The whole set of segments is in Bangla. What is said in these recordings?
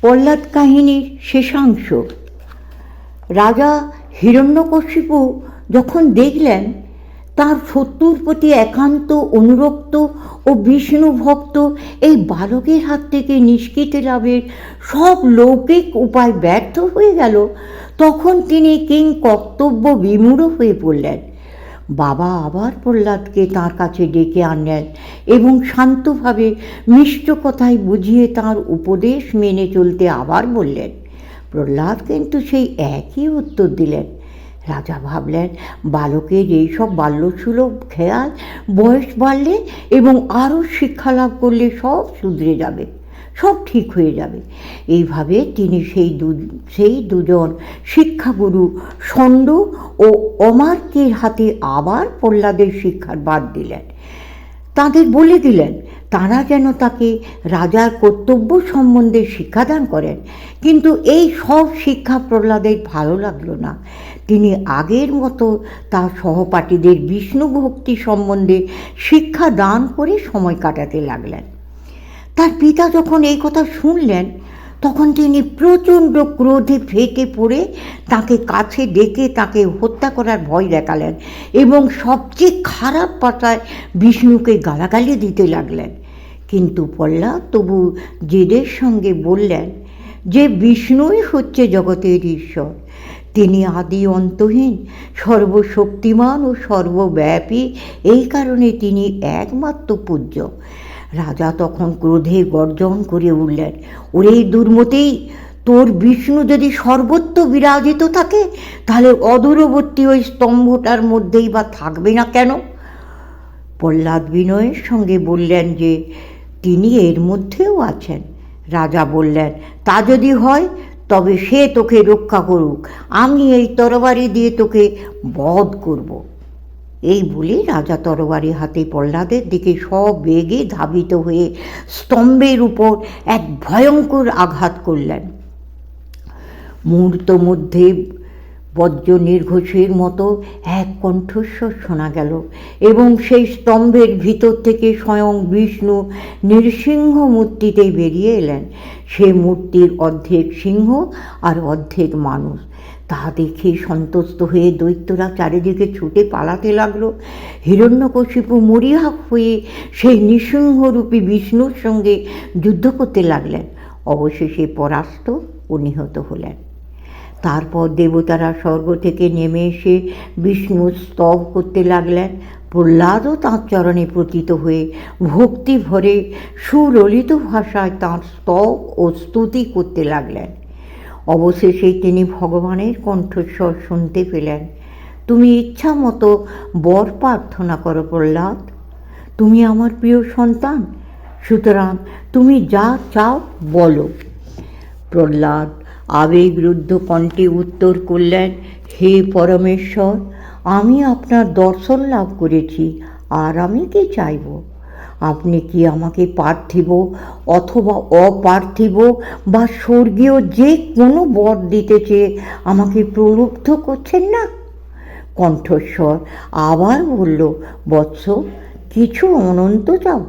প্রহ্লাদ কাহিনীর শেষাংশ রাজা হিরণ্যকশিপু যখন দেখলেন, তার শত্রুর প্রতি একান্ত অনুরক্ত ও বিষ্ণু ভক্ত এই বালকের হাত থেকে নিষ্কৃতি লাভের সব লৌকিক উপায় ব্যর্থ হয়ে গেল, তখন তিনি কিং কর্তব্য বিমূঢ় হয়ে পড়লেন। বাবা আবার প্রহ্লাদকে তার কাছে ডেকে আনলেন এবং শান্তভাবে মিষ্ট কথায় বুঝিয়ে তার উপদেশ মেনে চলতে আবার বললেন, প্রহ্লাদ কিন্তু সেই একই উত্তর দিলেন। রাজা ভাবলেন, বালকের এইসব বাল্যসুলভ খেয়াল বয়স বাড়লে এবং আরও শিক্ষা লাভ করলে সব শুধরে যাবে। সব ঠিক হয়ে যাবে। এইভাবে তিনি সেই দু, সেই দুজন শিক্ষাগুরু ষণ্ড ও অমার্কের হাতে আবার প্রহ্লাদের শিক্ষার বাদ দিলেন। তাদের বলে দিলেন, তারা যেন তাকে রাজার কর্তব্য সম্বন্ধে শিক্ষাদান করেন, কিন্তু এই সব শিক্ষা প্রহ্লাদের ভালো লাগল না। তিনি আগের মতো তার সহপাঠীদের বিষ্ণু ভক্তি সম্বন্ধে শিক্ষা দান করে সময় কাটাতে লাগলেন। তার পিতা যখন এই কথা শুনলেন, তখন তিনি প্রচণ্ড ক্রোধে ফেটে পড়ে তাকে কাছে ডেকে তাকে হত্যা করার ভয় দেখালেন এবং সবচেয়ে খারাপ পাতায় বিষ্ণুকে গালাগালি দিতে লাগলেন। কিন্তু প্রহ্লাদ তবু জেদের সঙ্গে বললেন যে বিষ্ণুই হচ্ছে জগতের ঈশ্বর। তিনি আদি অন্তহীন, সর্বশক্তিমান ও সর্বব্যাপী, এই কারণে তিনি একমাত্র পূজ্য। রাজা তখন ক্রোধে গর্জন করে উঠলেন ওরে দুর্মতেই তোর বিষ্ণু যদি সর্বত্র বিরাজিত থাকে, তাহলে অদূরবর্তী ওই স্তম্ভটার মধ্যেই বা থাকবে না কেন? প্রহ্লাদ বিনয়ের সঙ্গে বললেন যে, তিনি এর মধ্যেও আছেন। রাজা বললেন, তা যদি হয়, তবে সে তোকে রক্ষা করুক। আমি এই তরবারি দিয়ে তোকে বধ করব। এই বলে রাজা তরবারি হাতে প্রহ্লাদের দিকে সব বেগে ধাবিত হয়ে স্তম্ভের উপর এক ভয়ঙ্কর আঘাত করলেন। মুহূর্ত মধ্যে বজ্র নির্ঘোষের মতো এক কণ্ঠস্বর শোনা গেল এবং সেই স্তম্ভের ভিতর থেকে স্বয়ং বিষ্ণু নৃসিংহ মূর্তিতে বেরিয়ে এলেন। সে মূর্তির অর্ধেক সিংহ আর অর্ধেক মানুষ। তা দেখে সন্তুষ্ট হয়ে দৈত্যরা চারিদিকে ছুটে পালাতে লাগল। হিরণ্যকশিপু মরিয়া হয়ে সেই নৃসিংহরূপী বিষ্ণুর সঙ্গে যুদ্ধ করতে লাগলেন। অবশেষে পরাস্ত ও নিহত হলেন। তারপর দেবতারা স্বর্গ থেকে নেমে এসে বিষ্ণু স্তব করতে লাগলেন। প্রহ্লাদও তাঁর চরণে প্রতীত হয়ে ভক্তি ভরে সুললিত ভাষায় তাঁর স্তব ও স্তুতি করতে লাগলেন। অবশেষে তিনি ভগবানের কণ্ঠস্বর শুনতে পেলেন। তুমি ইচ্ছা মতো বর প্রার্থনা করো প্রহ্লাদ। তুমি আমার প্রিয় সন্তান, সুতরাং তুমি যা চাও বলো। প্রহ্লাদ আবেগরুদ্ধ কণ্ঠে উত্তর করলেন, হে পরমেশ্বর, আমি আপনার দর্শন লাভ করেছি, আর আমি কি চাইব? আপনি কি আমাকে পার্থিব অথবা অপার্থিব বা স্বর্গীয় যে কোনো বর দিতে চেয়ে আমাকে প্রলুব্ধ করছেন না? কণ্ঠস্বর আবার বলল, বৎস, কিছু অনন্ত চাও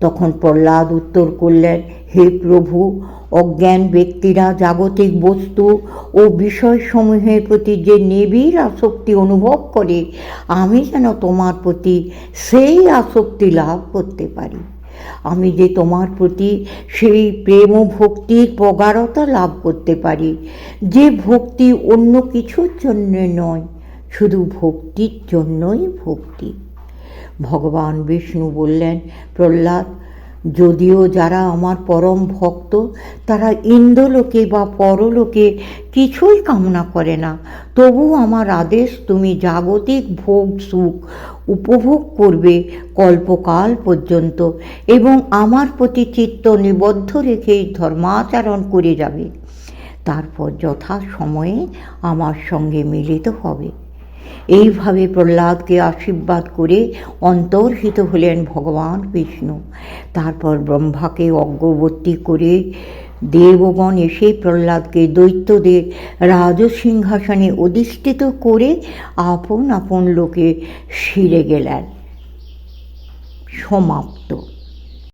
তখন প্রহ্লাদ উত্তর করলেন, হে প্রভু, অজ্ঞান ব্যক্তিরা জাগতিক বস্তু ও বিষয়সমূহের প্রতি যে নিবিড় আসক্তি অনুভব করে, আমি যেন তোমার প্রতি সেই আসক্তি লাভ করতে পারি। আমি যে তোমার প্রতি সেই প্রেম ও ভক্তির প্রগাঢ়তা লাভ করতে পারি, যে ভক্তি অন্য কিছুর জন্য নয়, শুধু ভক্তির জন্যই ভক্তি। ভগবান বিষ্ণু বললেন, প্রহ্লাদ, যদিও যারা আমার পরম ভক্ত, তারা ইন্দ্রলোকে বা পরলোকে কিছুই কামনা করে না। তবু আমার আদেশ, তুমি জাগতিক ভোগ সুখ উপভোগ করবে কল্পকাল পর্যন্ত এবং আমার প্রতি চিত্ত নিবদ্ধ রেখে ধর্মাচরণ করে যাবে। তারপর যথা সময়ে আমার সঙ্গে মিলিত হবে। এইভাবে প্রহ্লাদকে আশীর্বাদ করে অন্তর্হিত হলেন ভগবান বিষ্ণু। তারপর ব্রহ্মাকে অগ্রবর্তী করে দেবগণ এসে প্রহ্লাদকে দৈত্যদের রাজসিংহাসনে অধিষ্ঠিত করে আপন আপন লোকে শিরে গেলেন। সমাপ্ত।